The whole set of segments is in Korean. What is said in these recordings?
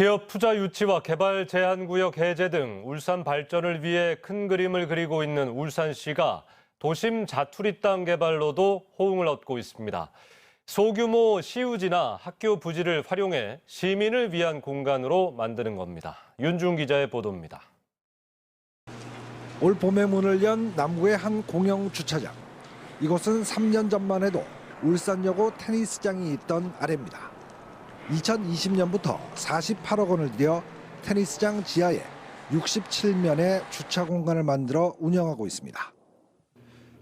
기업 투자 유치와 개발 제한 구역 해제 등 울산 발전을 위해 큰 그림을 그리고 있는 울산시가 도심 자투리 땅 개발로도 호응을 얻고 있습니다. 소규모 시유지나 학교 부지를 활용해 시민을 위한 공간으로 만드는 겁니다. 윤중 기자의 보도입니다. 올 봄에 문을 연 남구의 한 공영 주차장. 이곳은 3년 전만 해도 울산여고 테니스장이 있던 아래입니다. 2020년부터 48억 원을 들여 테니스장 지하에 67면의 주차 공간을 만들어 운영하고 있습니다.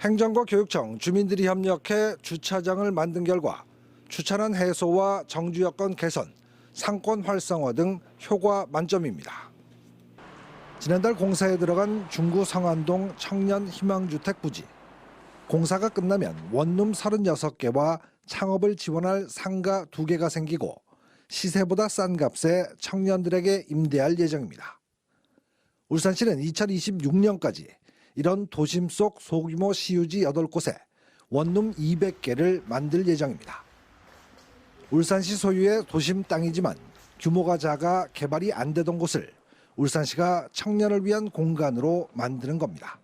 행정과 교육청, 주민들이 협력해 주차장을 만든 결과 주차난 해소와 정주 여건 개선, 상권 활성화 등 효과 만점입니다. 지난달 공사에 들어간 중구 성안동 청년 희망주택 부지. 공사가 끝나면 원룸 36개와 창업을 지원할 상가 2개가 생기고 시세보다 싼 값에 청년들에게 임대할 예정입니다. 울산시는 2026년까지 이런 도심 속 소규모 시유지 8곳에 원룸 200개를 만들 예정입니다. 울산시 소유의 도심 땅이지만 규모가 작아 개발이 안 되던 곳을 울산시가 청년을 위한 공간으로 만드는 겁니다.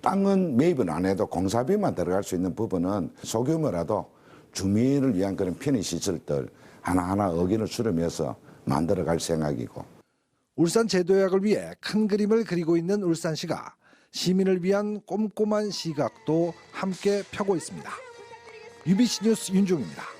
땅은 매입은 안 해도 공사비만 들어갈 수 있는 부분은 소규모라도 주민을 위한 그런 편의 시설들 하나하나 의견을 수렴해서 만들어 갈 생각이고 울산 제도약을 위해 큰 그림을 그리고 있는 울산시가 시민을 위한 꼼꼼한 시각도 함께 펴고 있습니다. UBC 뉴스 윤종입니다.